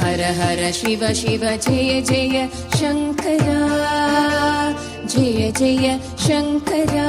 हर हर शिव शिव जय जय शङ्करा जय जय शङ्करा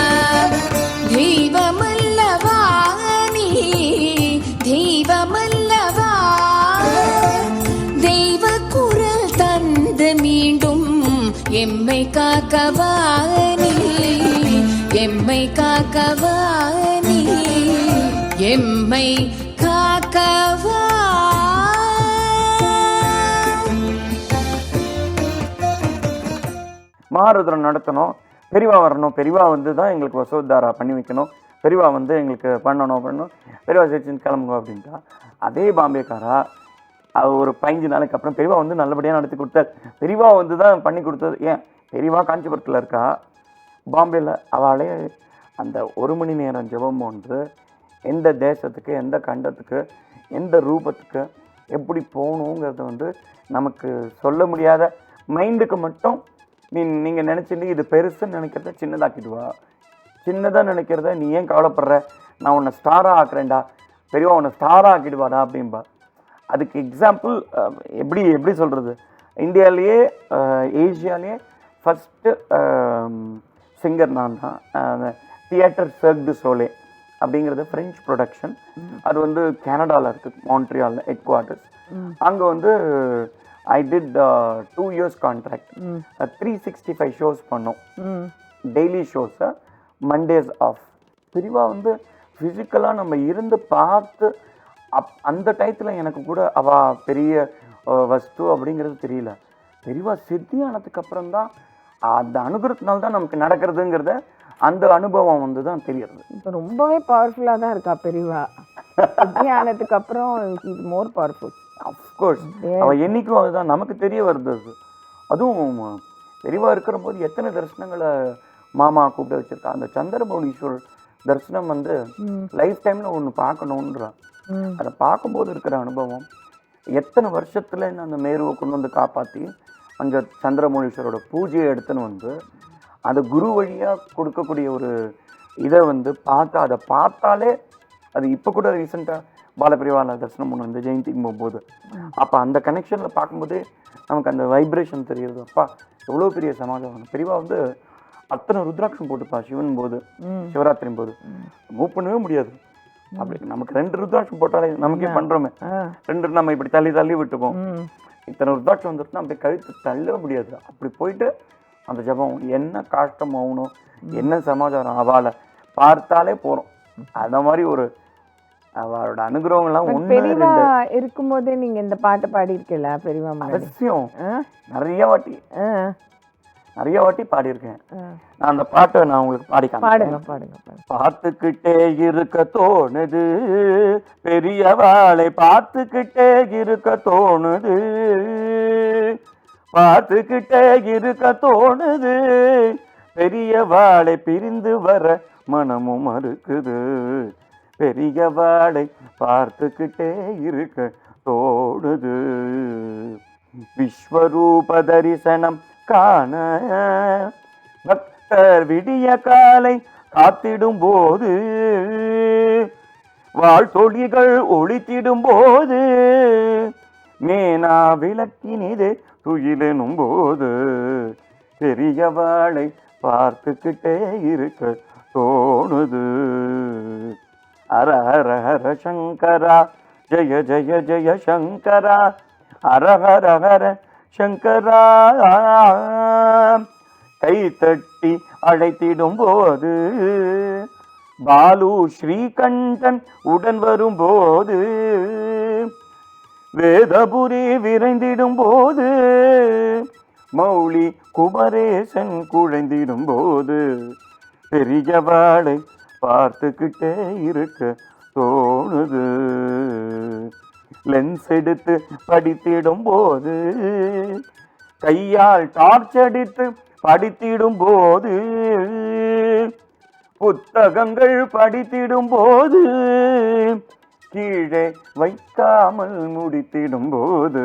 காக்கவா நீ எம்மை காக்கவா நீ எம்மை காக்கவா மகாருத்ரம் நடத்தணும். பெரிவா வரணும். பெரிவா வந்து தான் எங்களுக்கு வசோத்தாரா பண்ணி வைக்கணும். பெரிவா வந்து எங்களுக்கு பண்ணணும் பண்ணணும். பெரிவா சேர்த்து கிளம்புங்க அப்படின்ட்டா. அதே பாம்பேக்காரா அவர் ஒரு பதினஞ்சு நாளைக்கு அப்புறம் பெரிவா வந்து நல்லபடியாக நடத்தி கொடுத்தார். பெரிவா வந்து தான் பண்ணி கொடுத்தது. ஏன்? பெரியவா காஞ்சிபுரத்தில் இருக்கா? பாம்பேல. அவளே அந்த ஒரு மணி நேரம் ஜெபம் வந்து எந்த தேசத்துக்கு எந்த கண்டத்துக்கு எந்த ரூபத்துக்கு எப்படி போகணுங்கிறத வந்து நமக்கு சொல்ல முடியாத மைண்டுக்கு மட்டும் நீ நீங்கள் நினச்சிட்டு இது பெருசுன்னு நினைக்கிறத சின்னதாக்கிடுவா. சின்னதாக நினைக்கிறத நீ ஏன் கவலைப்படுற? நான் உன்னை ஸ்டாராக ஆக்குறேன்டா. பெரியவா உன்னை ஸ்டாராக ஆக்கிடுவாடா அப்படின்பா அதுக்கு எக்ஸாம்பிள் எப்படி எப்படி சொல்கிறது இந்தியாவிலேயே ஏஷியாலேயே ஃபஸ்ட்டு சிங்கர் நான் தான். தியேட்டர் சர்க் டு சோலே அப்படிங்கிறது ஃப்ரெஞ்ச் ப்ரொடக்ஷன் அது வந்து கனடாவில் இருக்குது மான்ட்ரியாலில் ஹெட் குவார்ட்டர்ஸ் அங்கே வந்து I did two years contract three sixty five shows பண்ணோம். டெய்லி ஷோஸை மண்டேஸ் ஆஃப் பிரிவா வந்து ஃபிசிக்கலாக நம்ம இருந்து பார்த்து அப் அந்த டயத்தில் எனக்கு கூட அவ பெரிய வஸ்து அப்படிங்கிறது தெரியல. பெரியவா சித்தி தான் அந்த அனுகிரகத்தினால தான் நமக்கு நடக்கிறதுங்கிறத அந்த அனுபவம் வந்து தான் தெரியறது இப்போ ரொம்பவே பவர்ஃபுல்லாக தான் இருக்கா பெரியவா? ஆனதுக்கு அப்புறம் இது மோர் பவர்ஃபுல் அஃப்கோர்ஸ் அவ என்னைக்கும் அதுதான் நமக்கு தெரிய வருது அது. அதுவும் பெரியவா இருக்கிற போது எத்தனை தரிசனங்களை மாமா கூப்பிட்டு வச்சிருக்கா? அந்த சந்திரமௌலீஸ்வரர் தரிசனம் வந்து லைஃப் டைம்ல ஒன்று பார்க்கணுன்றா அதை பார்க்கும்போது இருக்கிற அனுபவம் எத்தனை வருஷத்துல நான் அந்த மேருவை கொண்டு வந்து காப்பாற்றி அந்த சந்திரமௌலீஸ்வரோட பூஜையை எடுத்துன்னு வந்து அது குரு வழியாக கொடுக்கக்கூடிய ஒரு இதை வந்து பார்த்தா அதை பார்த்தாலே அது இப்போ கூட ரீசெண்டாக பாலபிரிவால தரிசனம் பண்ண வந்து ஜெயந்திக்கு போகும்போது. அப்போ அந்த கனெக்ஷனில் பார்க்கும்போதே நமக்கு அந்த வைப்ரேஷன் தெரியுது. அப்பா எவ்வளோ பெரிய சமாஜம் பெரியவா வந்து அத்தனை ருத்ராட்சம் போட்டுப்பா சிவன் போது சிவராத்திரி போது. மூவ் பண்ணவே முடியாது அப்படி நமக்கு ரெண்டு ருத்ராட்சம் போட்டாலே நமக்கே பண்றோமே. ரெண்டு நம்ம இப்படி தள்ளி தள்ளி விட்டுப்போம் இத்தனை ருத்ராட்சம் வந்துட்டுனா அப்படியே கழுத்து தள்ளவே முடியாது. அப்படி போயிட்டு அந்த ஜபம் என்ன காஷ்டம் ஆகணும் என்ன சமாச்சாரம் அவளை பார்த்தாலே போறோம். அந்த மாதிரி ஒரு அவளோட அனுகிரகம் எல்லாம் ஒண்ணு பெரியவா இருக்கும்போதே நீங்க இந்த பாட்டு பாடியிருக்கல பெரியவா முன்னாடி? அவசியம்? நிறைய வாட்டி. நிறைய வாட்டி பாடியிருக்கேன். நான் அந்த பாட்டை நான் உங்களுக்கு பாடி. பாடுங்க பாடுங்க பாடுங்க. பார்த்துக்கிட்டே இருக்க தோணுது பெரியவாளை பார்த்துக்கிட்டே இருக்க தோணுது. பார்த்துக்கிட்டே இருக்க தோணுது பெரியவாளை பிரிந்து வர மனமும் மறுக்குது பெரியவாளை பார்த்துக்கிட்டே இருக்க தோணுது. விஸ்வரூப தரிசனம் காண. பக்தர் விடிய காலை காத்திடும் போது வாழ்த்தொழிகள் ஒழித்திடும் போது மேனா விளக்கினிது துயிலெனும் போது பெரியவாளை பார்த்துக்கிட்டே இருக்க தோணுது. ஹர ஹர ஹர சங்கரா ஜெய ஜெய ஜெய சங்கரா ஹர ஹர ஹர சங்கரா கை தட்டி அழைத்திடும் போது பாலு ஸ்ரீகண்டன் உடன் வரும்போது வேதபுரி விரைந்திடும் போது மௌலி குமரேசன் குழைந்திடும் போது பெரியவாளை பார்த்துக்கிட்டே இருக்க தோணுது. லென்ஸ் எடுத்து படித்திடும் போது கையால் டார்ச் அடித்து படித்திடும் போது புத்தகங்கள் படித்திடும் போது கீழே வைக்காமல் முடித்திடும் போது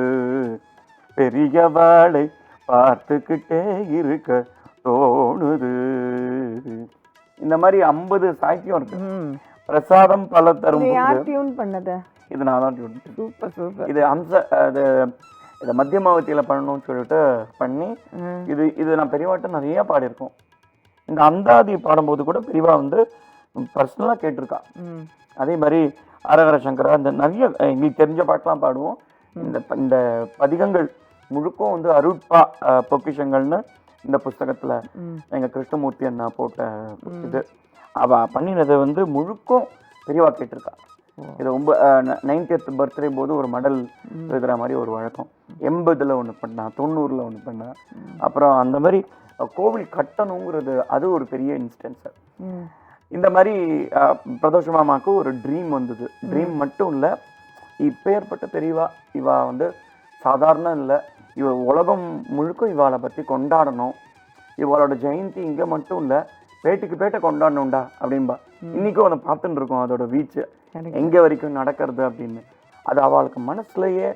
பெரியவாளை பார்த்துக்கிட்டே இருக்க தோணுது. இந்த மாதிரி ஐம்பது சாக்கியம் இருக்கு. பிரசாதம் பல தரும் இது யார் டியூன் பண்ணது? இது நான் தான் பண்ணேன். Super super. இது அம்ச அது இதை மத்தியமாவத்தியில் பண்ணணும்னு சொல்லிட்டு பண்ணி இது இது நான் பெரியவாட்ட நிறைய பாடியிருக்கோம். இந்த அந்தாதி பாடும்போது கூட பெரியவா வந்து பர்சனலாக கேட்டிருக்கா. அதே மாதிரி அரகர சங்கரா இந்த நிறைய எங்களுக்கு தெரிஞ்ச பாட்டெலாம் பாடுவோம். இந்த இந்த பதிகங்கள் முழுக்கும் வந்து அருட்பா பொக்கிஷங்கள்னு இந்த புஸ்தகத்துல ம். எங்க கிருஷ்ணமூர்த்தி அண்ணா போட்ட இது. அவ பண்ணினதை வந்து முழுக்கும் பெரியவா கேட்டிருக்கா. இது ரொம்ப நைன்டியத் பர்த்டே போது ஒரு மடல் எழுதுற மாதிரி ஒரு வழக்கம். எண்பதுல ஒன்று பண்ணா தொண்ணூறுல ஒன்று பண்ணா. அப்புறம் அந்த மாதிரி கோவில் கட்டணுங்கிறது அது ஒரு பெரிய இன்ஸ்டன்ஸ் இந்த மாதிரி பிரதோஷ மாமாவுக்கு ஒரு ட்ரீம் வந்தது. ட்ரீம் மட்டும் இல்லை இப்பேற்பட்ட பெரியவா இவா வந்து சாதாரண இல்லை. இவ உலகம் முழுக்க இவாளை பற்றி கொண்டாடணும். இவளோட ஜெயந்தி இங்கே மட்டும் இல்லை பேட்டுக்கு பேட்டை கொண்டாடணும்டா அப்படின்பா. இன்னைக்கும் அதை பார்த்துட்டு இருக்கோம் அதோட வீச்சு. எங்கே வரைக்கும் நடக்கிறது அப்படின்னு. அது அவளுக்கு மனசுலயே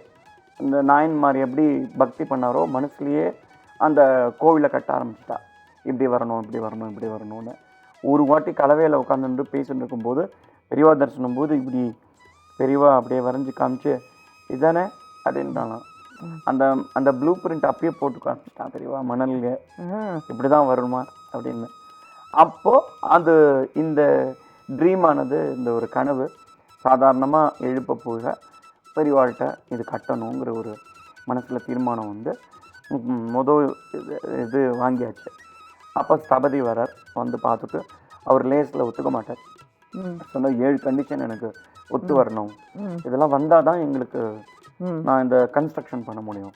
இந்த நாயன்மார் எப்படி பக்தி பண்ணாரோ மனசுலயே அந்த கோவிலை கட்ட ஆரம்பிச்சிட்டா. இப்படி வரணும் இப்படி வரணும் இப்படி வரணும்னு. ஒரு வாட்டி கலவையில் உட்காந்துட்டு பேசிட்டு இருக்கும்போது பெரியவா தரிசனம் போது இப்படி பெரியவா அப்படியே வரைஞ்சி காமிச்சு இதானே? அப்படின்ட்டாலாம் அந்த அந்த ப்ளூ பிரிண்ட் அப்படியே போட்டு காமிச்சிட்டான் பெரியவா மணல்க ம் இப்படி தான் வருமா அப்படின்னு. அப்போ அது இந்த ட்ரீம் ஆனது இந்த ஒரு கனவு சாதாரணமாக எழுப்ப போக பெரியவாள்கிட்ட இது கட்டணுங்கிற ஒரு மனசில் தீர்மானம் வந்து முதல் இது இது வாங்கியாச்சு. அப்போ ஸ்தபதி வரார் வந்து பார்த்துட்டு அவர் லேஸில் ஒத்துக்க மாட்டார். சொன்ன ஏழு கண்டிஷன் எனக்கு ஒத்து வரணும். இதெல்லாம் வந்தால் தான் எங்களுக்கு நான் இந்த கன்ஸ்ட்ரக்ஷன் பண்ண முடியும்.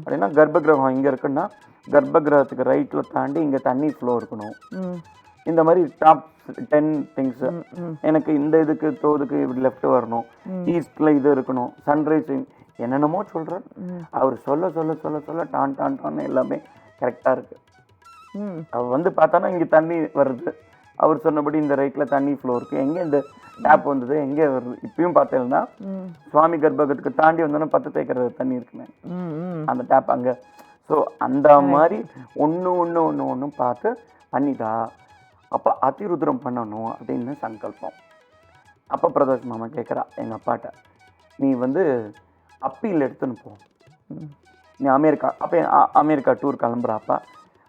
அப்படின்னா கர்ப்பகிரகம் இங்கே இருக்குன்னா கர்ப்பகிரகத்துக்கு ரைட்டில் தாண்டி இங்கே தண்ணி ஃப்ளோ இருக்கணும். இந்த மாதிரி டாப் டென் திங்ஸ் எனக்கு இந்த இதுக்கு தோதுக்கு இப்படி லெஃப்ட் வரணும். ஈஸ்டில் இது இருக்கணும். சன்ரைஸ் என்னென்னமோ சொல்கிறார் அவர் சொல்ல சொல்ல சொல்ல சொல்ல டான் டான் டான் எல்லாமே கரெக்டாக இருக்கு. அவர் வந்து பார்த்தானா இங்கே தண்ணி வருது. அவர் சொன்னபடி இந்த ரைட்டில் தண்ணி ஃப்ளோ இருக்கு. எங்கே இந்த டேப் வந்தது? எங்கே வருது? இப்பயும் பார்த்தேன்னா சுவாமி கர்ப்பகத்துக்கு தாண்டி வந்தோன்னா பத்து தேய்க்கிற தண்ணி ம் அந்த டேப் அங்கே ஸோ அந்த மாதிரி ஒன்று ஒன்று ஒன்று ஒன்றும் பார்த்து பண்ணிட்டா அப்போ அதிருத்ரம் பண்ணணும் அப்படின்னு சங்கல்பம். அப்போ பிரதோஷ் மாமா கேட்குறா எங்கள் அப்பாட்ட நீ வந்து அப்பீல் எடுத்துன்னு போ. நீ அமெரிக்கா அப்போ அமெரிக்கா டூர் கிளம்புறாப்பா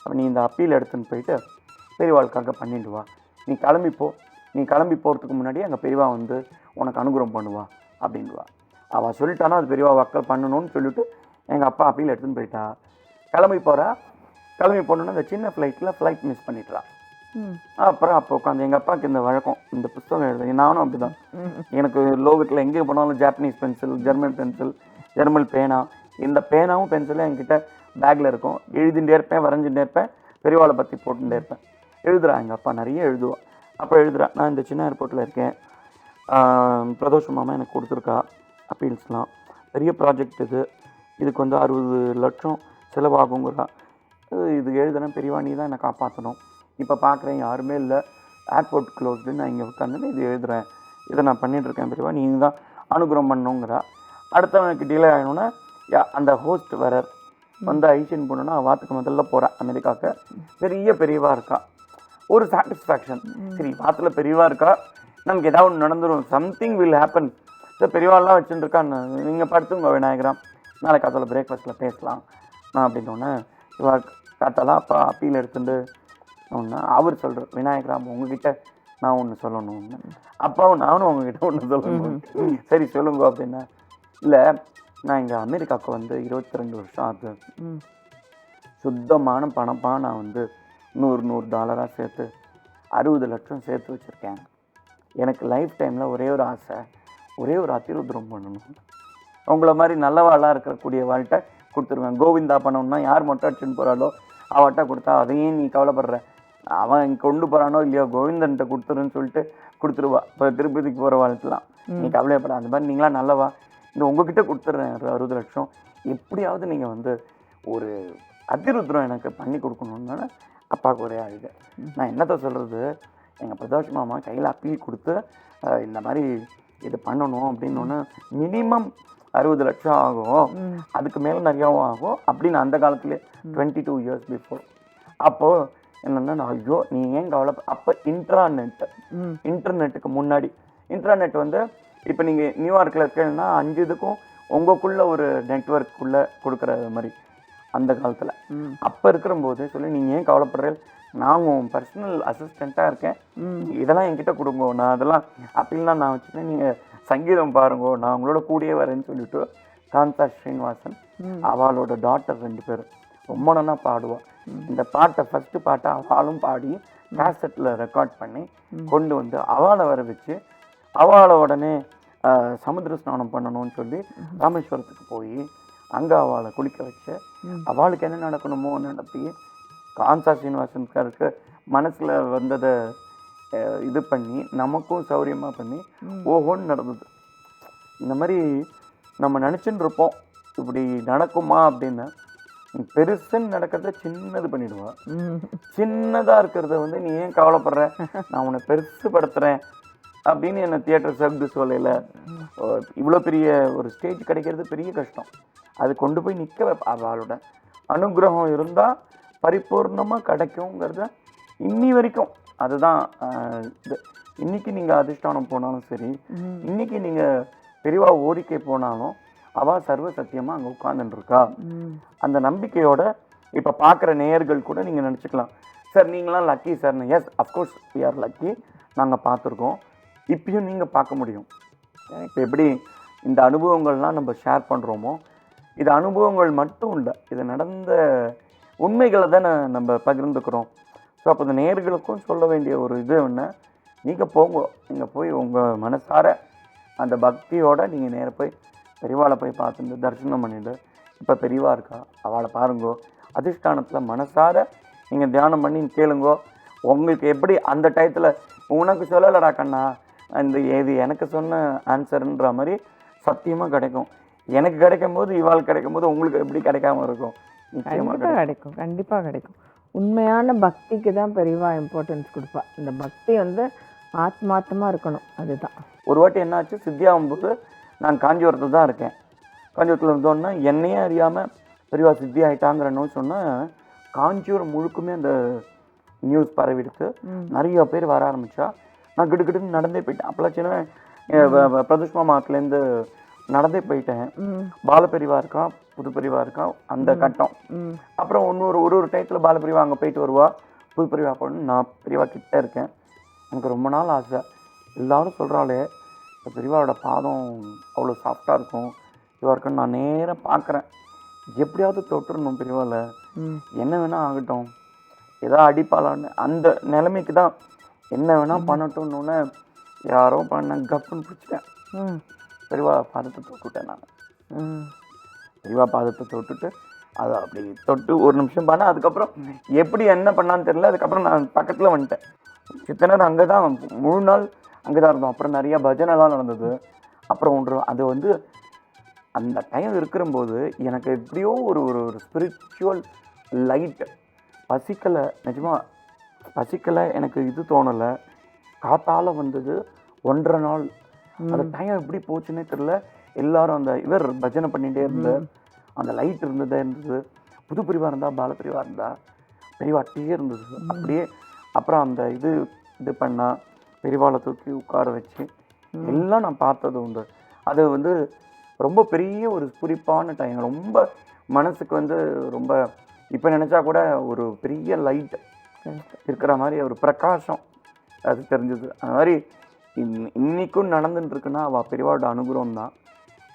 அப்போ. நீ இந்த அப்பீல் எடுத்துன்னு போயிட்டு பெரியவாளுக்காக பண்ணிட்டு வா. நீ கிளம்பி போ. நீ கிளம்பி போகிறதுக்கு முன்னாடி அங்கே பெரியவா வந்து உனக்கு அனுகிரகம் பண்ணுவா அப்படின்வா அவள் சொல்லிட்டானா அது பெரியவா வக்கல் பண்ணணும்னு சொல்லிட்டு எங்கள் அப்பா அப்பீல் எடுத்துன்னு போயிட்டா. கிளம்பி போகிறா கிளம்பி போனோன்னா அந்த சின்ன ஃப்ளைட்டில் ஃப்ளைட் மிஸ் பண்ணிட்டா. ம். அப்புறம் அப்போ உட்காந்து எங்கள் அப்பாவுக்கு இந்த வழக்கம் இந்த புஸ்தகம் எழுத நானும் அப்படிதான். எனக்கு லோகத்தில் எங்கே போனாலும் Japanese pencil German pencil German பேனா. இந்த பேனாவும் பென்சிலும் என்கிட்ட பேக்கில் இருக்கும். எழுதிட்டே இருப்பேன் வரைஞ்சுட்டே இருப்பேன் பெரியவாளை பற்றி போட்டுட்டே இருப்பேன். எழுதுறா எங்கள் அப்பா நிறைய எழுதுவா. அப்போ எழுதுறா நான் இந்த சின்ன ஏர்போர்ட்டில் இருக்கேன். பிரதோஷ மாமா எனக்கு கொடுத்துருக்கா. அப்பீல்ஸ்லாம் பெரிய ப்ராஜெக்ட் இது. இதுக்கு வந்து அறுபது லட்சம் செலவாகுங்கிறா இது எழுதுனேன் பெரியவா நீ தான் என்னை காப்பாற்றணும் இப்போ பார்க்குறேன் யாருமே இல்லை. ஏர்போர்ட் க்ளோஸ்டு நான் இங்கே உட்காந்து இது எழுதுறேன். இதை நான் பண்ணிட்டு இருக்கேன் பெரியவா நீ தான் அனுகிரகம் பண்ணணுங்கிறா அடுத்தவனுக்கு டிலே ஆகணும்னா அந்த ஹோஸ்ட் வரர் வந்து ஐசின் போனோன்னா வாத்துக்கு முதல்ல போகிறேன் அமெரிக்காவுக்கு. பெரிய பெரியவா இருக்கா. ஒரு சாட்டிஸ்ஃபேக்ஷன் சரி வாத்துல பெரியவா இருக்கா? நமக்கு ஏதாவது ஒன்று நடந்துரும். சம்திங் வில் ஹேப்பன் சார் பெரியவாள்லாம் வச்சுட்டு இருக்கான்னு நீங்கள் படுத்துங்க விநாயகராம் நாளை காத்தால பிரேக்ஃபாஸ்ட்டில் பேசலாம். நான் அப்படின்னோடனே இவா காத்தாலாம் அப்பா அப்பீல் எடுத்துட்டு ஒன்று அவர் சொல்கிறார் விநாயகராம் உங்ககிட்ட நான் ஒன்று சொல்லணும் அப்பாவும் நானும் உங்ககிட்ட ஒன்று சொல்லணும். சரி சொல்லுங்க அப்படின்னா இல்லை நான் இங்கே அமெரிக்காவுக்கு வந்து இருபத்தி ரெண்டு வருஷம் ஆகுது. சுத்தமான பணமாக நான் வந்து நூறு நூறு டாலராக சேர்த்து அறுபது லட்சம் சேர்த்து வச்சுருக்கேன். எனக்கு லைஃப் டைமில் ஒரே ஒரு ஆசை ஒரே ஒரு அத்திருத்திரம் பண்ணணும். உங்கள மாதிரி நல்லவாளாக இருக்கக்கூடிய வாழ்கிட்ட கொடுத்துருவேன். கோவிந்தா பணம்னா யார் மொட்டை அடிச்சுன்னு போகிறாளோ அவட்ட கொடுத்தா அதையும் நீ கவலைப்படுற. அவன் இங்க கொண்டு போகிறானோ இல்லையோ கோவிந்தன்ட்ட கொடுத்துருன்னு சொல்லிட்டு கொடுத்துருவா. இப்போ திருப்பதிக்கு போகிற வாழ்க்கலாம் நீ கவலைப்பட அந்த மாதிரி நீங்களா நல்லவா? இந்த உங்ககிட்ட கொடுத்துட்றேன் ஒரு அறுபது லட்சம். எப்படியாவது நீங்கள் வந்து ஒரு அதிருத்ரம் எனக்கு பண்ணி கொடுக்கணுன்னு அப்பாவுக்கு ஒரே அழுக நான் என்னத்த சொல்கிறது எங்கள் பிரதோஷ் மாமா கையில் அப்பீல் கொடுத்து இந்த மாதிரி இது பண்ணணும் அப்படின்னு மினிமம் அறுபது லட்சம் ஆகும். அதுக்கு மேலே நிறையாவும் ஆகும். அப்படின்னு அந்த காலத்துலேயே டுவெண்ட்டி டூ இயர்ஸ் பிஃபோர் அப்போது என்னென்னா நான் ஐயோ நீ ஏன் கவலை அப்போ இன்ட்ராநெட் இன்டர்நெட்டுக்கு முன்னாடி. இன்டர்நெட் வந்து இப்போ நீங்கள் நியூயார்க்கில் இருக்கீங்கன்னா அஞ்சு இதுக்கும் உங்களுக்குள்ள ஒரு நெட்ஒர்க்குள்ளே கொடுக்குற மாதிரி அந்த காலத்தில். அப்போ இருக்கிறம்போது சொல்லி நீங்கள் ஏன் கவலைப்படுறீங்க நான் உன் பர்சனல் அசிஸ்டண்ட்டாக இருக்கேன். இதெல்லாம் என்கிட்ட கொடுங்க. நான் அதெல்லாம் அப்படின்லாம் நான் வச்சுருக்கேன் நீங்கள் சங்கீதம் பாருங்க. நான் உங்களோட கூடயே வரேன்னு சொல்லிட்டு காந்தா ஸ்ரீனிவாசன் அவளோட டாட்டர் ரெண்டு பேரும் ரொம்ப நல்லா பாடுவா. இந்த பாட்டை ஃபஸ்ட்டு பாட்டை அவளும் பாடி கேசட்டில் ரெக்கார்ட் பண்ணி கொண்டு வந்து அவளை வர வச்சு அவளை உடனே சமுத்திர ஸ்நானம் பண்ணணும்னு சொல்லி ராமேஸ்வரத்துக்கு போய் அங்கே அவளை குளிக்க வச்சு அவளுக்கு என்ன நடக்கணுமோ நடத்தி காந்தா ஸ்ரீனிவாசன்காருக்கு மனசில் வந்ததை இது பண்ணி நமக்கும் சௌரியமாக பண்ணி ஓஹோன்னு நடந்தது. இந்த மாதிரி நம்ம நினச்சின்னு இருப்போம். இப்படி நடக்குமா அப்படின்னு பெருசுன்னு நடக்கிறத சின்னது பண்ணிடுவா. ம். சின்னதாக இருக்கிறத வந்து நீ ஏன் கவலைப்படுற? நான் உன்னை பெருசுப்படுத்துகிறேன் அப்படின்னு என்னை தியேட்டர் சப்டு சொல்லையில் இவ்வளோ பெரிய ஒரு ஸ்டேஜ் கிடைக்கிறது பெரிய கஷ்டம். அது கொண்டு போய் நிற்க அவளோட அனுகிரகம் இருந்தால் பரிபூர்ணமாக கிடைக்குங்கிறத இன்னி வரைக்கும் அதுதான் இன்னைக்கு நீங்கள் அதிஷ்டானம் போனாலும் சரி இன்னைக்கு நீங்கள் பெரியவா ஓடிக்கை போனாலும் அவள் சர்வ சத்தியமாக அங்கே ம். அந்த நம்பிக்கையோட இப்போ பார்க்குற நேயர்கள் கூட நீங்கள் நினச்சிக்கலாம். சார் நீங்களாம் lucky sir. Yes of course we are lucky நாங்கள் பார்த்துருக்கோம். இப்பயும் நீங்கள் பார்க்க முடியும். இப்போ எப்படி இந்த அனுபவங்கள்லாம் நம்ம ஷேர் பண்ணுறோமோ இது அனுபவங்கள் மட்டும் இல்லை இது நடந்த உண்மைகளை தானே நம்ம பகிர்ந்துக்கிறோம். ஸோ அப்போ இந்த நேர்களுக்கும் சொல்ல வேண்டிய ஒரு இது என்ன நீங்கள் போங்க. நீங்கள் போய் உங்கள் மனசார அந்த பக்தியோடு நீங்கள் நேராக போய் பெரியவாளை போய் பார்த்துட்டு தரிசனம் பண்ணிட்டு இப்போ பெரியவா இருக்கா அவளை பாருங்கோ. அதிஷ்டானத்தில் மனசார நீங்கள் தியானம் பண்ணி கேளுங்கோ. உங்களுக்கு எப்படி அந்த டயத்தில் உனக்கு சொல்லலடா கண்ணா இந்த இது எனக்கு சொன்ன ஆன்சருன்ற மாதிரி சத்தியமாக கிடைக்கும். எனக்கு கிடைக்கும் போது இவாள் கிடைக்கும் போது உங்களுக்கு எப்படி கிடைக்காம இருக்கும்? கண்டிப்பாக கிடைக்கும். கண்டிப்பாக கிடைக்கும். உண்மையான பக்திக்கு தான் பெரியவா இம்பார்ட்டன்ஸ் கொடுப்பா. இந்த பக்தி வந்து ஆத்மார்த்தமாக இருக்கணும் அதுதான். ஒரு வாட்டி என்னாச்சு? சித்தியாகும்போது நான் காஞ்சிபுரத்தில் தான் இருக்கேன். காஞ்சிபுரத்தில் இருந்தோன்னா என்னையே அறியாமல் பெரியவா சித்தி ஆயிட்டாங்கிறன்னு சொன்னால் காஞ்சிபுரம் முழுக்குமே அந்த நியூஸ் பரவிடுத்து நிறைய பேர் வர ஆரம்பிச்சா நான் கிடுகிடுன்னு நடந்தே போயிட்டேன். அப்போல்லாம் சின்ன பிரதுஷ்மா மாத்துலேருந்து நடந்தே போயிட்டேன். ம். பாலபெரிவா இருக்கான் புது பெரியவா இருக்கான் அந்த கட்டம். அப்புறம் இன்னொரு ஒரு ஒரு டயத்தில் பாலபிரிவா அங்கே போயிட்டு வருவா. புது பிரிவா போகணும் நான் பிரிவா கிட்ட இருக்கேன். எனக்கு ரொம்ப நாள் ஆசை. எல்லாரும் சொல்கிறாளே இந்த பிரிவாவோட பாதம் அவ்வளோ சாஃப்டாக இருக்கும். இதுவாக இருக்குன்னு நான் நேராக பார்க்குறேன் எப்படியாவது தொட்டுறணும் பிரிவாவில் என்ன வேணால் ஆகட்டும். ஏதோ அடிப்பாளான்னு அந்த நிலைமைக்கு தான். என்ன வேணால் பண்ணட்டும்னு யாரோ பண்ண கப்புன்னு பிடிச்சிட்டேன். ம். பெரியவா பாதத்தை தொட்டுவிட்டேன் நான். பெரியவா பாதத்தை தொட்டுட்டு அதை அப்படி தொட்டு ஒரு நிமிஷம் பண்ண அதுக்கப்புறம் எப்படி என்ன பண்ணான்னு தெரியல அதுக்கப்புறம் நான் பக்கத்தில் வந்துட்டேன். சித்தனர் அங்கே தான் முழு நாள் அங்கே தான் இருந்தோம். அப்புறம் நிறையா பஜனைலாம் நடந்தது. அப்புறம் ஒன்று அது வந்து அந்த டைம் இருக்கிறம்போது எனக்கு எப்படியோ ஒரு ஒரு ஒரு ஸ்பிரிச்சுவல் லைட் பசிக்கலை. நிஜமா பசிக்கலை எனக்கு இது தோணலை. காத்தால வந்தது ஒன்றரை நாள். அந்த டைம் எப்படி போச்சுன்னே தெரியல. எல்லாரும் அந்த இவர் பஜனை பண்ணிகிட்டே இருந்து அந்த லைட் இருந்ததே இருந்தது. புது பிரிவாக இருந்தா பால பிரிவாக இருந்தா பெரியவாட்டியே இருந்தது. அப்படியே அப்புறம் அந்த இது இது பண்ணா பெரியவாளை தூக்கி உட்கார வச்சு எல்லாம் நான் பார்த்தது உண்டு. அது வந்து ரொம்ப பெரிய ஒரு குறிப்பான டைம் ரொம்ப மனசுக்கு வந்து ரொம்ப இப்போ நினச்சா கூட ஒரு பெரிய லைட் இருக்கிற மாதிரி ஒரு பிரகாசம் அது தெரிஞ்சது. அந்த மாதிரி இன் இன்னைக்கும் நடந்துட்டு இருக்குன்னா அவள் பெரியவாவோட அனுகிரகம் தான்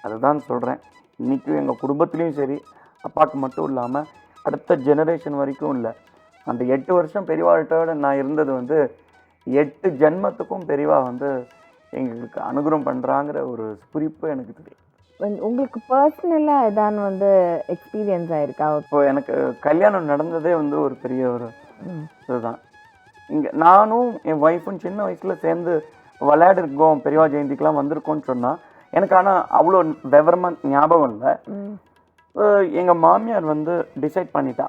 அதுதான் சொல்கிறேன் இன்றைக்கும் எங்கள் குடும்பத்துலேயும் சரி அப்பாவுக்கு மட்டும் இல்லாமல் அடுத்த ஜெனரேஷன் வரைக்கும் இல்லை. அந்த எட்டு வருஷம் பெரியவாழ்கிட்ட நான் இருந்தது வந்து எட்டு ஜென்மத்துக்கும் பெரியவா வந்து எங்களுக்கு அனுகிரகம் பண்ணுறாங்கிற ஒரு குறிப்பு எனக்கு தெரியும் உங்களுக்கு பர்சனலாக ஏதான் வந்து எக்ஸ்பீரியன்ஸ் ஆயிருக்கா? இப்போ எனக்கு கல்யாணம் நடந்ததே வந்து ஒரு பெரிய ஒரு. இதுதான். இங்கே நானும் என் ஒய்ஃபும் சின்ன வயசில் சேர்ந்து விளையாடிருக்கோம். பெரியவா ஜெயந்திக்கெலாம் வந்திருக்கோம்னு சொன்னால் எனக்கு ஆனால் அவ்வளோ விவரமாக ஞாபகம் இல்லை. எங்கள் மாமியார் வந்து டிசைட் பண்ணிட்டா.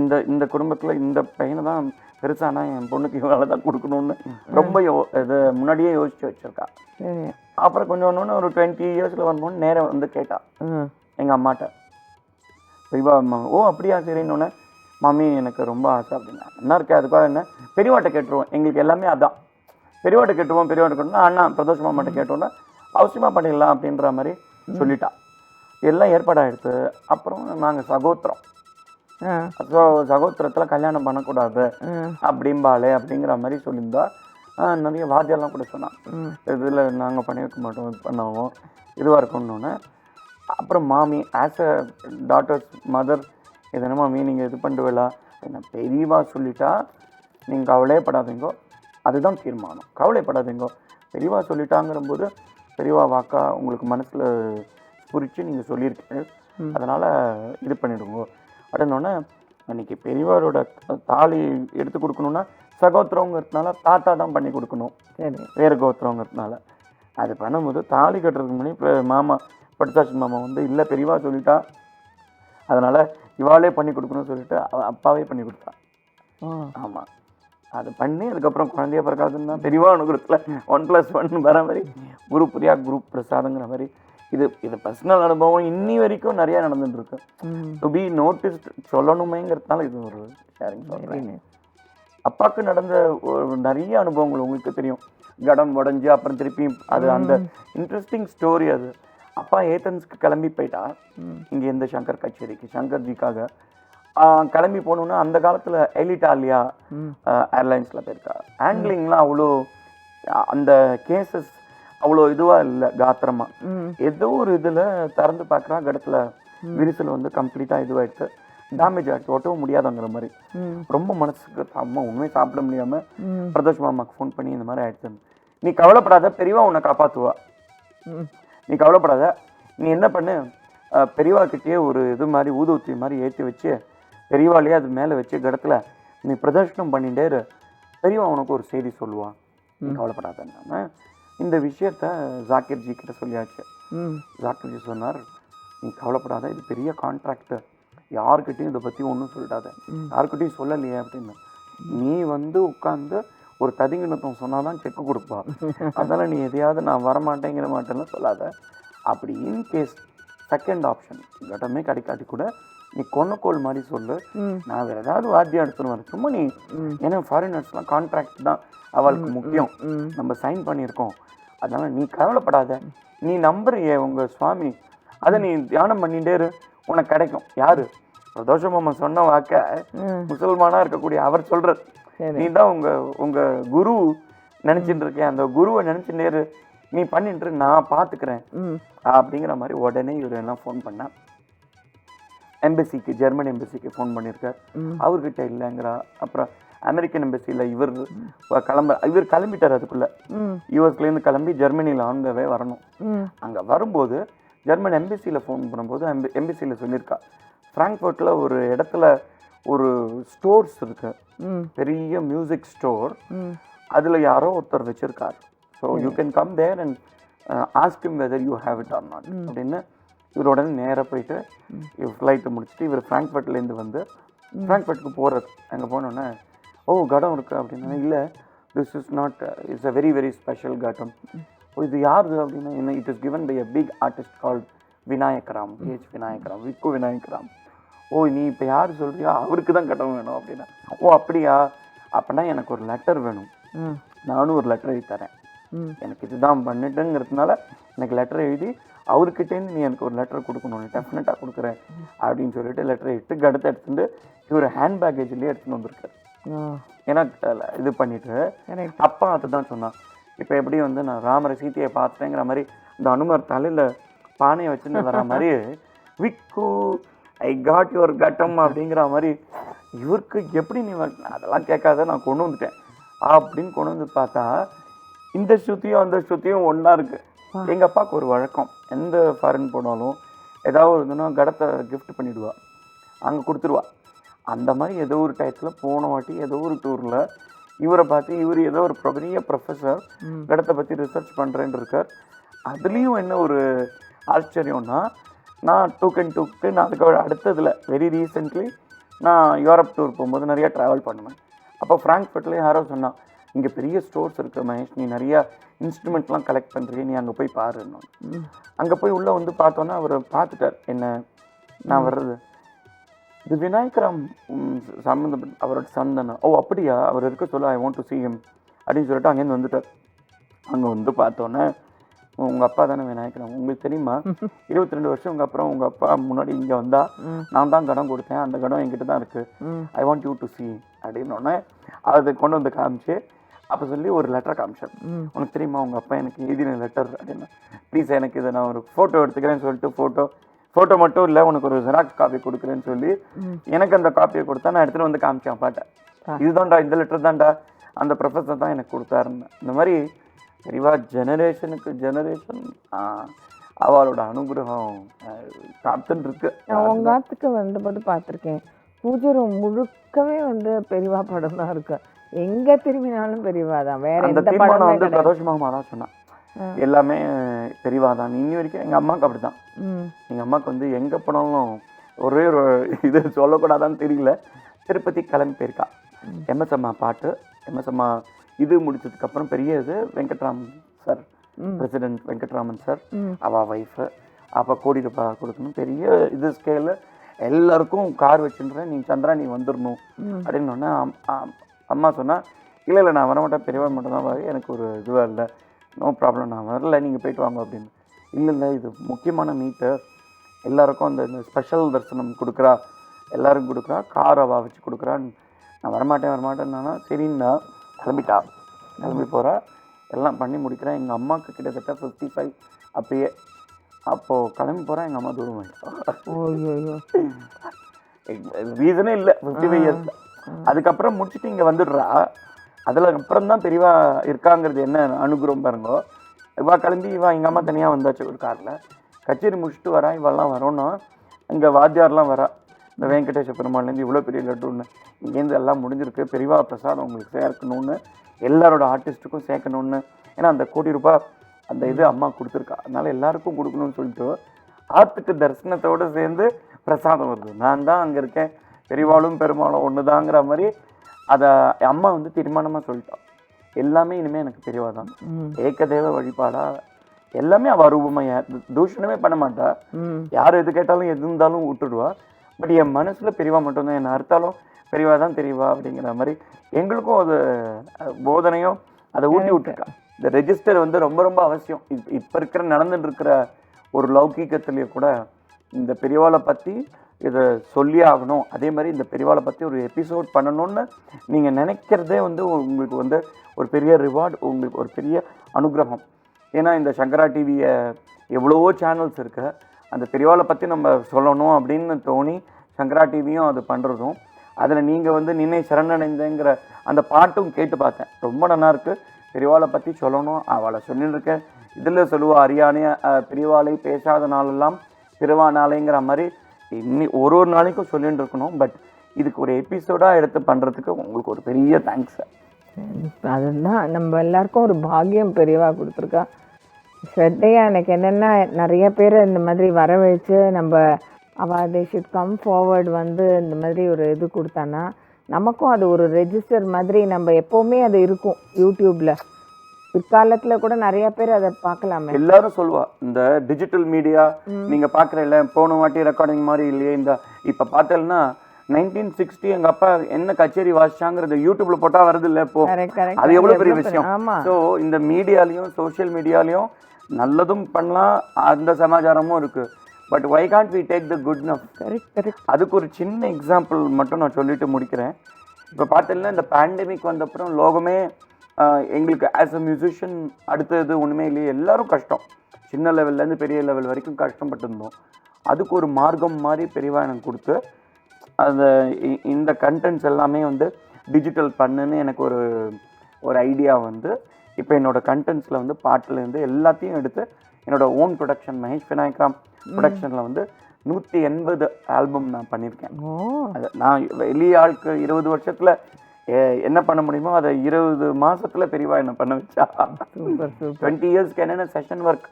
இந்த இந்த குடும்பத்தில் இந்த பையனை தான் பெருசானா என் பொண்ணுக்கு இவளை தான் கொடுக்கணும்னு ரொம்ப யோ இது முன்னாடியே யோசிச்சு வச்சிருக்கா. சரி. அப்புறம் கொஞ்சம் ஒன்று ஒரு டுவெண்ட்டி இயர்ஸில் வரும்போது நேரா வந்து கேட்டா. எங்கள் அம்மாட்ட. அம்மா ஓ அப்படியா சரின்னொன்னே மாமி எனக்கு ரொம்ப ஆசை அப்படின்னா என்ன இருக்கே அதுக்காக என்ன? பெரியவாட்ட கேட்டுருவோம். எங்களுக்கு எல்லாமே அதான். பெரியவாட்ட கேட்டுருவோம் பெரியவாட்ட கேட்டோம்னா அண்ணா பிரதோஷ் மாமாட்ட கேட்டோன்னா அவசியமாக பண்ணிடலாம் அப்படின்ற மாதிரி சொல்லிட்டா. எல்லாம் ஏற்பாடாயிடுத்து. அப்புறம் நாங்கள் சகோத்திரம். ஸோ சகோத்திரத்தில் கல்யாணம் பண்ணக்கூடாது அப்படிம்பாளே அப்படிங்கிற மாதிரி சொல்லியிருந்தா நிறைய வாத்தியெல்லாம் கூட சொன்னான். இதில் நாங்கள் பண்ணி வைக்க மாட்டோம் இது பண்ணுவோம் இதுவாக இருக்கணுன்னு அப்புறம் மாமி ஆஸ் அ டாட்டர்ஸ் மதர் இது மாமி நீங்கள் இது பண்ணுவீங்களா என்ன பெரியவா சொல்லிட்டா நீங்கள் கவலையப்படாதீங்கோ. அதுதான் தீர்மானம். கவலைப்படாதீங்கோ பெரியவா சொல்லிட்டாங்கிறபோது பெரியவா வாக்கா உங்களுக்கு மனசில் புரிச்சு நீங்கள் சொல்லியிருக்கீங்க. அதனால் இது பண்ணிடுங்க. அப்படின்னோடனே அன்னைக்கு பெரியவாரோட தாலி எடுத்து கொடுக்கணுன்னா சகோத்திரங்கிறதுனால தாத்தா தான் பண்ணி கொடுக்கணும். சரி. வேறு கோத்திரங்கிறதுனால. அது பண்ணும்போது தாலி கட்டுறதுக்கு முன்னாடி இப்போ மாமா பட்டுத்தாச்சி மாமா வந்து இல்லை பெரியவா சொல்லிட்டா. அதனால் இவாளே பண்ணி கொடுக்கணும்னு சொல்லிட்டு அப்பாவே பண்ணி கொடுத்தா. ஆமாம் அது பண்ணி அதுக்கப்புறம் குழந்தைய பிறக்காதுன்னா பெரியவா அனுகிரகத்தில் ஒன் ப்ளஸ் ஒன் வர மாதிரி குரு பிரியா குரு பிரசாதங்கிற மாதிரி. இது இது பர்சனல் அனுபவம் இன்னி வரைக்கும் நிறைய நடந்துட்டு இருக்கு ம். டு பி நோட்டீஸ்ட் சொல்லணுமேங்கிறதுனால இது ஒரு ஷேரிங் சொல்கிறேன் அப்பாவுக்கு நடந்த ஒரு நிறைய அனுபவங்கள் உங்களுக்கு தெரியும். கடம் உடஞ்சி அப்புறம் திருப்பி அது அந்த இன்ட்ரெஸ்டிங் ஸ்டோரி அது. அப்பா ஏத்தன்ஸ்க்கு கிளம்பி போயிட்டா இங்கே இந்த சங்கர் கச்சேரிக்கு சங்கர்ஜிக்காக கிளம்பி போகணுன்னா அந்த காலத்தில் எலிட்டாலியா ஏர்லைன்ஸில் போயிருக்கா. ஹேண்ட்லிங்லாம் அவ்வளோ அந்த கேசஸ் அவ்வளோ இதுவாக இல்லை காத்திரமாக ஏதோ ஒரு இதில் திறந்து பார்க்குறா கடத்தில் விரிசல் வந்து கம்ப்ளீட்டாக இதுவாகிடுச்சு டேமேஜ் ஆகிடுச்சு ஒட்டவும் முடியாதுங்கிற மாதிரி. ரொம்ப மனசுக்கு அம்மா உண்மையை சாப்பிட முடியாமல் பிரதோஷ் மாமாக்கு ஃபோன் பண்ணி இந்த மாதிரி ஆயிடுச்சு. நீ கவலைப்படாத பெரியவா உன்னை காப்பாற்றுவா நீ கவலைப்படாத. நீ என்ன பண்ணு பெரியவா கிட்டேயே ஒரு இது மாதிரி ஊதுவத்தி மாதிரி ஏற்றி வச்சு பெரியவாளையே அது மேலே வச்சு கடத்துல நீ பிரதர்ஷனம் பண்ணிட்டே இரு. பெரியவா உனக்கு ஒரு செய்தி சொல்லுவா நீ கவலைப்படாதன்னாம இந்த விஷயத்த ஜாக்கிர் ஜி கிட்ட சொல்லியாச்சு. ம். ஜாக்கிர் ஜி சொன்னார் நீ கவலைப்படாத இது பெரிய கான்ட்ராக்ட் யார்கிட்டயும் இதை பற்றி ஒன்றும் சொல்லிடாத. யார்கிட்டயும் சொல்லலையே அப்படின்னு. நீ வந்து உட்காந்து ஒரு ததிங்கிணத்தம் சொன்னால் தான் செக்கு கொடுப்பா. அதனால் நீ எதையாவது நான் வரமாட்டேங்கிற மாட்டேன்னு சொல்லாத. அப்படி இன்கேஸ் செகண்ட் ஆப்ஷன் இடமே கிடைக்காட்டி கூட நீ கொன்னக்கோல் மாதிரி சொல்லு. நான் வேறு ஏதாவது வாத்தியம் எடுத்துன்னு வரேன். சும்மா நீ. ஏன்னா ஃபாரினர்ஸ்லாம் கான்ட்ராக்ட் தான் அவளுக்கு முக்கியம். நம்ம சைன் பண்ணியிருக்கோம். அதனால நீ கவலைப்படாத. நீ நம்புறியே உங்க சுவாமி. அதை நீ தியானம் பண்ணிட்டே இரு. உனக்கு கிடைக்கும். யாரு? பிரதோஷ மாமா சொன்ன வாக்க முசல்மானா இருக்கக்கூடிய அவர் சொல்றது சரி. நீ தான் உங்க உங்க குரு நினைச்சிட்டு இருக்கேன். அந்த குருவை நினைச்சுட்டே இரு. நீ பண்ணிட்டு நான் பாத்துக்கிறேன். அப்படிங்கிற மாதிரி உடனே இவர் எல்லாம் ஃபோன் பண்ணேன் எம்பசிக்கு ஜெர்மன் எம்பசிக்கு ஃபோன் பண்ணியிருக்கார். அவர்கிட்ட இல்லைங்கிறா. அப்புறம் அமெரிக்கன் எம்பசியில் இவர் கிளம்ப இவர் கிளம்பிட்டார் அதுக்குள்ளே. யூஎஸ்லேருந்து கிளம்பி ஜெர்மனியில் ஆன்கவே வரணும். அங்கே வரும்போது ஜெர்மன் எம்பசியில் ஃபோன் பண்ணும்போது எம்பி எம்பசியில் சொல்லியிருக்கா. ஃப்ராங்க்ஃபர்ட்டில் ஒரு இடத்துல ஒரு ஸ்டோர்ஸ் இருக்கு. பெரிய மியூசிக் ஸ்டோர் அதில் யாரோ ஒருத்தர் வச்சிருக்கார். So you can come there and ask him whether you have it or not அப்படின்னு இவர் உடனே நேராக போயிட்டு இவர் ஃப்ளைட்டை முடிச்சுட்டு இவர் ஃப்ராங்க்ஃபர்ட்லேருந்து வந்து ஃப்ராங்க்ஃபர்ட்டுக்கு போகிறார் அங்கே போனோன்னே ஓ கடம் இருக்கு. அப்படின்னா இல்லை this is not it's a very very special கட்டம் ஓ இது யாருது அப்படின்னா என்ன it is given by a big artist called Vinayakram K H Vinayakram Vikku Vinayakram ஓ நீ இப்போ யார் சொல்றியா அவருக்கு தான் கட்டம் வேணும். அப்படின்னா ஓ அப்படியா? அப்படின்னா எனக்கு ஒரு லெட்டர் வேணும். நானும் ஒரு லெட்டர் எழுதி தரேன். எனக்கு இதுதான் பண்ணிட்டுங்கிறதுனால எனக்கு லெட்டர் எழுதி அவர்கிட்டேருந்து நீ எனக்கு ஒரு லெட்டர் கொடுக்கணும் டெஃபினட்டாக கொடுக்குறேன் அப்படின்னு சொல்லிட்டு லெட்டர் எடுத்து கடுத்து எடுத்துட்டு இவர் ஹேண்ட் பேக்கேஜ்லேயே எடுத்துன்னு வந்திருக்காரு. ஏன்னா இது பண்ணிட்டு கரெக்ட் அப்பா அதுதான் சொன்னான். இப்போ எப்படி வந்து நான் ராமரை சீதையை பார்த்துட்டேங்கிற மாதிரி இந்த அனுமர் தலையில் பானையை வச்சுன்னு வர மாதிரி விக்கு ஐ காட் யுவர் கட்டம் அப்படிங்கிற மாதிரி இவருக்கு எப்படி நீ அதெல்லாம் கேட்காத நான் கொண்டு வந்துட்டேன். அப்படின்னு கொண்டு வந்து பார்த்தா இந்த ஸ்ருதியும் அந்த ஸ்ருதியும் ஒன்றா இருக்கு. எங்கள் அப்பாவுக்கு ஒரு வழக்கம். எந்த ஃபாரின் போனாலும் ஏதாவது இருந்ததுன்னா கடத்தை கிஃப்ட் பண்ணிடுவா. அங்கே கொடுத்துருவா. அந்த மாதிரி ஏதோ ஒரு டயத்தில் போன வாட்டி ஏதோ ஒரு டூரில் இவரை பார்த்து இவர் ஏதோ ஒரு பெரிய ப்ரொஃபஸர் கடத்தை பற்றி ரிசர்ச் பண்ணுறேன்னு இருக்கார். அதுலேயும் என்ன ஒரு ஆச்சரியம்னா நான் டூக்கன் டூக்கு நான் அதுக்கு அடுத்ததில் வெரி ரீசெண்ட்லி நான் யூரோப் டூர் போகும்போது நிறைய ட்ராவல் பண்ணுவேன். அப்போ ஃப்ராங்க்ஃபர்ட்லேயும் யாரோ சொன்னான் இங்கே பெரிய ஸ்டோர்ஸ் இருக்குது மகேஷ். நீ நிறைய இன்ஸ்ட்ருமெண்ட்லாம் கலெக்ட் பண்ணுறீங்க நீ அங்கே போய் பாருன்னு அங்கே போய் உள்ளே வந்து பார்த்தோன்னா அவர் பார்த்துட்டார். என்ன? நான் வர்றது. இது விநாயகராம் சம்மந்தம் அவரோட சன் தானே. ஓ அப்படியா? அவர் இருக்க சொல்ல I want to see him. அப்படின்னு சொல்லிட்டு அங்கேருந்து வந்துட்டார். அங்கே வந்து பார்த்தோன்னே உங்கள் அப்பா தானே விநாயகராம். உங்களுக்கு தெரியுமா? இருபத்தி ரெண்டு வருஷம் அப்புறம் உங்கள் அப்பா முன்னாடி இங்கே வந்தா நான் தான் கடன் கொடுத்தேன். அந்த கடன் என்கிட்ட தான் இருக்குது I want you to see. அப்படின்னோடனே அதை கொண்டு வந்து காமிச்சு அப்போ சொல்லி ஒரு லெட்டர் காமிச்சேன். உனக்கு தெரியுமா உங்கள் அப்பா எனக்கு எழுதின லெட்டர் அப்படின்னா. ப்ளீஸ் எனக்கு இதை நான் ஒரு ஃபோட்டோ எடுத்துக்கிறேன்னு சொல்லிட்டு ஃபோட்டோ ஃபோட்டோ மட்டும் இல்லை உனக்கு ஒரு ஜெராக்ஸ் காப்பி கொடுக்குறேன்னு சொல்லி எனக்கு அந்த காப்பியை கொடுத்தா நான் எடுத்துகிட்டு வந்து காமிச்சேன் அப்பாட்ட. இதுதான்டா இந்த லெட்டர் தான்டா அந்த ப்ரொஃபஸர் தான் எனக்கு கொடுத்தாருன்னு. இந்த மாதிரி தெளிவாக ஜெனரேஷனுக்கு ஜெனரேஷன் அவளோட அனுகிரகம் காத்துன்னு இருக்கு நான் உங்க ஆத்துக்கு வந்தபோது பார்த்துருக்கேன். பூஜை room முழுக்கவே வந்து பெரியவா படம் தான் இருக்கு. எங்க திரும்பினாலும் பெரியவா தான் வேற அந்த எந்த தீர்மானம் படமே வந்து கிடையாது. பிரதோஷ் மாமா தான் சொன்னான் எல்லாமே தான் இன்னி வரைக்கும் எங்கள் அம்மாவுக்கு அப்படி தான் ம். எங்கள் அம்மாவுக்கு வந்து எங்கே போனாலும் ஒரே ஒரு இது சொல்லக்கூடாதான்னு தெரியல. திருப்பதி கிளம்பி போயிருக்கா. எம்எஸ் அம்மா பாட்டு எம்எஸ் அம்மா இது முடிச்சதுக்கப்புறம் பெரிய இது Venkataraman sir president Venkataraman sir ம். அவள் ஒய்ஃபு அப்போ கோடி ரூபாய் கொடுக்கணும். பெரிய இது ஸ்கேலு எல்லாருக்கும் கார் வச்சுன்றேன் நீ சந்திரா நீ வந்துடணும் அப்படின்னு உடனே அம்- அம்- அம்மா சொன்னா இல்லை இல்லை நான் வரமாட்டேன். பெரியவா மட்டும் தான் வர எனக்கு ஒரு இதுவாக இல்லை. நோ ப்ராப்ளம் நான் வரல. நீங்கள் போயிட்டு வாங்க அப்படின்னு. இல்லை இல்லை இது முக்கியமான மீட்டு எல்லாருக்கும் அந்த ஸ்பெஷல் தரிசனம் கொடுக்குறா. எல்லாருக்கும் கொடுக்குறா. கார் அவள் வச்சு கொடுக்குறான்னு நான் வரமாட்டேன் வரமாட்டேன்னா சரின்னா கிளம்பிட்டா. கிளம்பி போகிறா எல்லாம் பண்ணி முடிக்கிறேன் எங்கள் அம்மாவுக்கு கிட்டத்தட்ட ஃபிஃப்டி ஃபைவ் அப்பயே. அப்போது கிளம்பி போகிறேன் எங்கள் அம்மா தூரம் ஆகிட்டா ஓய்யோ ரீசனே இல்லை. ஃபிஃப்டி ஃபைவ் இயர்ஸ் அதுக்கப்புறம் முடிச்சுட்டு இங்கே வந்துடுறா. அதில் அப்புறம் தான் பெரியவா இருக்காங்கிறது என்ன அனுகிரகம் பாருங்கோ. இவா கிளம்பி இவா எங்கள் அம்மா தனியாக வந்தாச்சு ஒரு காரில். கச்சேரி முடிச்சுட்டு வரா இவெல்லாம் வரோன்னா இங்கே வாத்தியார்லாம் வரா. இந்த வெங்கடேஷ பெருமாள்லேருந்து இவ்வளோ பெரிய லட்டுன்னு. இங்கேருந்து எல்லாம் முடிஞ்சிருக்கு. பெரியவா பிரசாதம் உங்களுக்கு சேர்க்கணும்னு எல்லாரோட ஆர்டிஸ்ட்டுக்கும் சேர்க்கணும்னு. ஏன்னா அந்த கோடி ரூபாய் அந்த இது அம்மா கொடுத்துருக்கா. அதனால எல்லாருக்கும் கொடுக்கணும்னு சொல்லிட்டு ஆற்றுக்கு தரிசனத்தோடு சேர்ந்து பிரசாதம் வருது. நான் தான் அங்கே இருக்கேன். பெரியவாளும் பெருமாளும் ஒன்று தாங்கிற மாதிரி அதை அம்மா வந்து தீர்மானமாக சொல்லிட்டான் எல்லாமே இனிமேல் எனக்கு பெரியவா தான் ம். ஏகதேவ வழிபாடா? எல்லாமே அவ ரூபமையா தூஷணமே பண்ண மாட்டா. யார் எது கேட்டாலும் எது இருந்தாலும் விட்டுடுவா. பட் என் மனசுல பெரியவா மட்டும்தான். என்ன அறுத்தாலும் பெரியவா தான் தெரியவா அப்படிங்கிற மாதிரி எங்களுக்கும் அது போதனையும் அதை ஊட்டி விட்டுருக்கா இந்த ரெஜிஸ்டர் வந்து ரொம்ப ரொம்ப அவசியம். இப் இப்போ இருக்கிற நடந்துட்டு இருக்கிற ஒரு லௌகீகத்திலேயே கூட இந்த பெரியவாளை பற்றி இதை சொல்லி ஆகணும் அதே மாதிரி இந்த பெரியவாளை பற்றி ஒரு எபிசோட் பண்ணணும்னு நீங்கள் நினைக்கிறதே வந்து உங்களுக்கு வந்து ஒரு பெரிய ரிவார்டு உங்களுக்கு ஒரு பெரிய அனுகிரகம். ஏன்னா இந்த சங்கரா டிவியை எவ்வளவோ சேனல்ஸ் இருக்குது அந்த பெரியவாளை பற்றி நம்ம சொல்லணும் அப்படின்னு தோணி சங்கரா டிவியும் அது பண்ணுறதும் அதில் நீங்கள் வந்து நினை சரணடைந்தேங்கிற அந்த பாட்டும் கேட்டு பார்த்தேன். ரொம்ப நல்லாயிருக்கு பெரியவாளை பற்றி சொல்லணும். அவளை சொல்லிட்டு இருக்கேன் இதில் சொல்லுவா அரியானே பெரியவாளை பேசாத நாளெல்லாம் பிறவா நாளைங்கிற மாதிரி இன்னி ஒரு ஒரு நாளைக்கும் சொல்லிட்டு இருக்கணும். பட் இதுக்கு ஒரு எபிசோடாக எடுத்து பண்ணுறதுக்கு உங்களுக்கு ஒரு பெரிய தேங்க்ஸ் அதுதான் நம்ம எல்லாருக்கும் ஒரு பாக்கியம் பெரியவா கொடுத்துருக்கா. ஸ்ரத்தையா எனக்கு என்னென்னா நிறைய பேர் இந்த மாதிரி வர வச்சு நம்ம அவள் தே ஷுட் கம் ஃபார்வர்டு வந்து இந்த மாதிரி ஒரு இது கொடுத்தான்னா நமக்கும் அது ஒரு ரெஜிஸ்டர் மாதிரி நம்ம எப்போவுமே அது இருக்கும். யூடியூப்பில் பிற்காலத்தில் கூட நிறைய பேர் அதை பார்க்கலாமே. எல்லாரும் சொல்லுவா இந்த டிஜிட்டல் மீடியா நீங்க பாக்குறீங்கள போன வாட்டி ரெக்கார்டிங் மாதிரி இல்லையே இந்த இப்ப பார்த்தேன்னா நைன்டீன் சிக்ஸ்டி எங்க அப்பா என்ன கச்சேரி வாசிச்சாங்கிறது யூடியூப்ல போட்டா வருது இல்ல இப்போ. அது எவ்வளவு பெரிய விஷயம். ஸோ இந்த மீடியாலையும் சோஷியல் மீடியாலையும் நல்லதும் பண்ணலாம் அந்த சமாச்சாரமும் இருக்கு. But why can't we take the correct correct அதுக்கு ஒரு சின்ன எக்ஸாம்பிள் மட்டும் நான் சொல்லிட்டு முடிக்கிறேன். இப்போ பார்த்தீங்கன்னா இந்த பேண்டமிக் வந்தப்புறம் லோகமே எங்களுக்கு ஆஸ் அ மியூசிஷியன் அடுத்தது ஒன்றுமே இல்லையே எல்லாரும் கஷ்டம். சின்ன லெவல்லேருந்து பெரிய லெவல் வரைக்கும் கஷ்டப்பட்டு இருந்தோம் அதுக்கு ஒரு மார்க்கம் மாதிரி பெரியவா எனக்கு கொடுத்து அந்த இந்த கண்டென்ட்ஸ் எல்லாமே வந்து டிஜிட்டல் பண்ணுன்னு எனக்கு ஒரு ஒரு ஐடியா வந்து இப்போ என்னோட கண்டென்ட்ஸில் வந்து பாட்டுலேருந்து எல்லாத்தையும் எடுத்து என்னோட ஓன் ப்ரொடக்ஷன் மகேஷ் விநாயகராம் ப்ரொடக்ஷனில் வந்து நூற்றி எண்பது ஆல்பம் நான் பண்ணியிருக்கேன் அது நான் வெளிய ஆளுக்கு இருபது வருஷத்தில் என்ன பண்ண முடியுமோ அதை இருபது மாசத்துல பெரியவா என்ன பண்ண வச்சா? டுவெண்ட்டி இயர்ஸ்க்கு என்னென்ன செஷன் ஒர்க்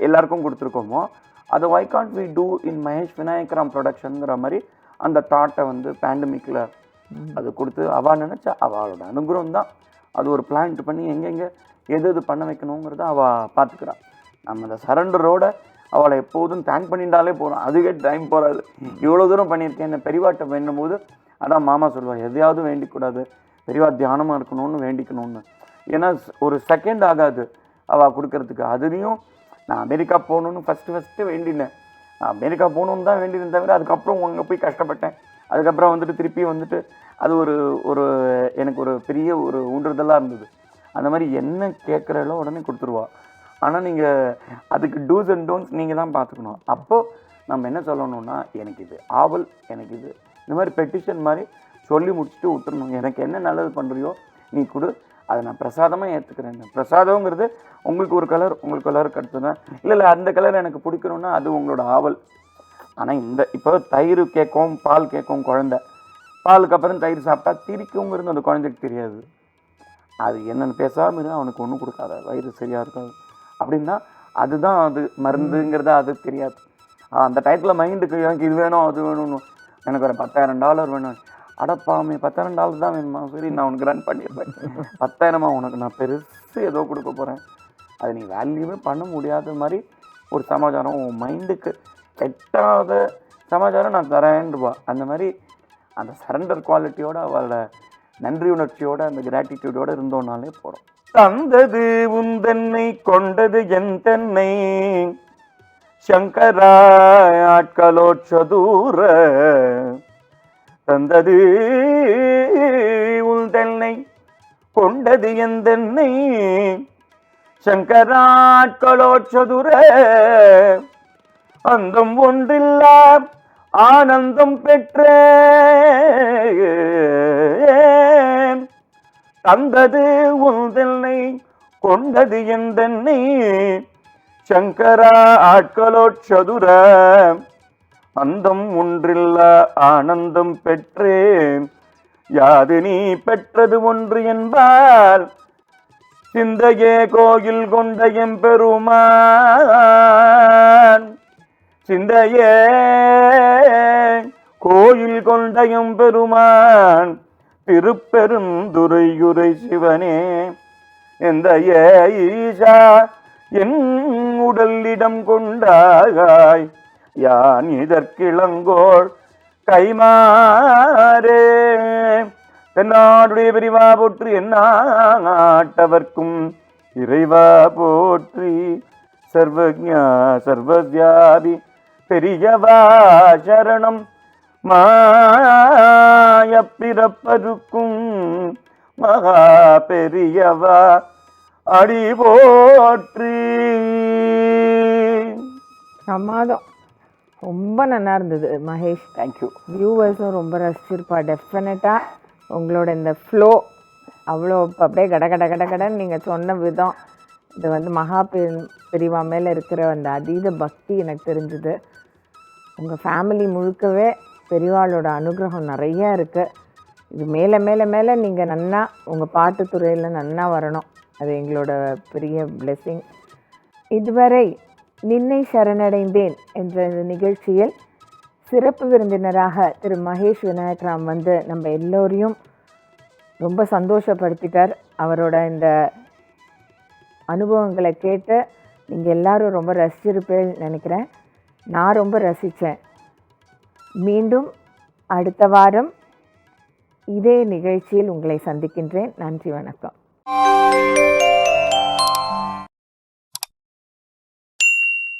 எல்லாருக்கும் கொடுத்துருக்கோமோ அதை why can't we do in Mahesh Vinayakram ப்ரொடக்ஷனுங்கிற மாதிரி அந்த தாட்டை வந்து பேண்டமிக்கில் அது கொடுத்து அவள் நினச்சா அவளோட அனுகிரகம் தான். அது ஒரு பிளான்ட் பண்ணி எங்கெங்கே எது எது பண்ண வைக்கணுங்கிறத அவள் பார்த்துக்கிறான் நம்ம அந்த சரண்டரோட அவளை எப்போதும் தேங்க் பண்ணிட்டாலே போகிறோம் அதுக்கே டைம் போகாது இவ்வளோ தூரம் பண்ணியிருக்கேன் என்ன பெரியவாட்ட வேண்டும் போது அதான் மாமா சொல்லுவார் எதையாவது வேண்டிக்கூடாது. பெரியவா தியானமாக இருக்கணும்னு வேண்டிக்கணும்னு. ஏன்னா ஒரு செகண்ட் ஆகாது அவள் கொடுக்கறதுக்கு. அதுலேயும் நான் அமெரிக்கா போகணுன்னு ஃபஸ்ட்டு ஃபஸ்ட்டு வேண்டினேன். நான் அமெரிக்கா போகணுன்னு தான் வேண்டினேன் தவிர அதுக்கப்புறம் அங்கே போய் கஷ்டப்பட்டேன். அதுக்கப்புறம் வந்துட்டு திருப்பி வந்துட்டு அது ஒரு ஒரு எனக்கு ஒரு பெரிய ஒரு ஊன்றுதலாக இருந்தது. அந்த மாதிரி என்ன கேட்குறளோ உடனே கொடுத்துருவா. ஆனால் நீங்கள் அதுக்கு டூஸ் அண்ட் டோன்ஸ் நீங்கள் தான் பார்த்துக்கணும். அப்போது நம்ம என்ன சொல்லணும்னா எனக்கு இது ஆவல் எனக்கு இது இந்த மாதிரி பெட்டிஷன் மாதிரி சொல்லி முடிச்சுட்டு விட்டுறணும். எனக்கு என்ன நல்லது பண்ணுறியோ நீ கொடு. அதை நான் பிரசாதமாக ஏற்றுக்கிறேன் பிரசாதங்கிறது உங்களுக்கு ஒரு கலர் உங்களுக்கு கலருக்கு அடுத்ததான் இல்லை இல்லை அந்த கலர் எனக்கு பிடிக்கணும்னா அது உங்களோட ஆவல். ஆனால் இந்த இப்போ தயிர் கேட்கும் பால் கேட்கும் குழந்தை. பாலுக்கு அப்புறம் தயிர் சாப்பிட்டா திரிக்குங்கிறது அந்த குழந்தைக்கு தெரியாது. அது என்னென்னு பேசாமல் இருந்தால் அவனுக்கு ஒன்றும் கொடுக்காத. வயிறு சரியாக இருக்காது. அப்படின்னா அதுதான் அது. மருந்துங்கிறத அது தெரியாது. அந்த டயத்தில் மைண்டுக்கு எனக்கு இது வேணும் அது வேணும்னு எனக்கு ஒரு பத்தாயிரம் டாலர் வேணும். அடப்பாமே பத்தாயிரம் டாலர் தான் வேணுமா? சரி நான் உனக்கு ரன் பண்ணியிருப்பேன் பத்தாயிரமா? உனக்கு நான் பெருசு ஏதோ கொடுக்க போகிறேன் அது நீ வேல்யூவே பண்ண முடியாத மாதிரி ஒரு சமாச்சாரம். உன் மைண்டுக்கு கெட்டாத சமாச்சாரம் நான் தரேன்டுவா அந்த மாதிரி அந்த சரண்டர் குவாலிட்டியோட அவளோட நன்றி உணர்ச்சியோட அந்த கிராட்டிடியூடோட இருந்தோம்னாலே போகிறோம் தந்தது உந்தன்னை கொண்டது என் தென்னை. சங்கரா ஆட்களோச்சதூர தந்தது உந்தன்னை கொண்டது எந்தென்னை சங்கராட்களோச்சதுர அந்தம் ஒன்றில்லா ஆனந்தம் பெற்ற. தந்தது உந்தென்னை கொண்டது எந்தென்னை சங்கரா ஆட்களோச்சதுர அந்தம் ஒன்றில்ல ஆனந்தம் பெற்றேன். யாது நீ பெற்றது ஒன்று என்பால் சிந்தையே கோயில் கொண்ட எம்பெருமான். சிந்தையே கோயில் கொண்ட எம்பெருமான் திருப்பெருந்துரையுரை சிவனே. எந்த ஏ ஈஷா என் உடலிடம் கொண்டாய் யான் இதற்கிளங்கோள் கைமாறே. தென்னாடுடைய பிரிவா போற்றி என்னாட்டவர்க்கும் இறைவா போற்றி. சர்வஜா சர்வவியாபி பெரியவா சரணம் மாய பிறப்பருக்கும் மகா பெரியவா. அடி போற்றி பிரமாதம் ரொம்ப நல்லா இருந்தது மகேஷ். தேங்க்யூ வியூவர்ஸும் ரொம்ப ரசிச்சிருப்பா டெஃபினட்டாக உங்களோட இந்த ஃப்ளோ அவ்வளோ இப்ப அப்படியே கட கட கட கடன்னு நீங்கள் சொன்ன விதம். இது வந்து மகா பெரு பெரிவா மேலே இருக்கிற அந்த அதீத பக்தி எனக்கு தெரிஞ்சுது. உங்கள் ஃபேமிலி முழுக்கவே பெரியவாளோட அனுகிரகம் நிறைய இருக்குது இது மேலே மேலே மேலே நீங்கள் நன்னா உங்கள் பாட்டுத்துறையில் நன்னா வரணும். அது எங்களோட பெரிய பிளெஸ்ஸிங் இதுவரை நின்னை சரணடைந்தேன் என்ற இந்த நிகழ்ச்சியில் சிறப்பு விருந்தினராக திரு மகேஷ் விநாயகராம் வந்து நம்ம எல்லோரையும் ரொம்ப சந்தோஷப்படுத்திட்டார். அவரோட இந்த அனுபவங்களை கேட்டு நீங்கள் எல்லோரும் ரொம்ப ரசிச்சிருப்பேன்னு நினைக்கிறேன். நான் ரொம்ப ரசித்தேன் மீண்டும் அடுத்த வாரம் இதே நிகழ்ச்சியில் உங்களை சந்திக்கின்றேன். நன்றி வணக்கம். Música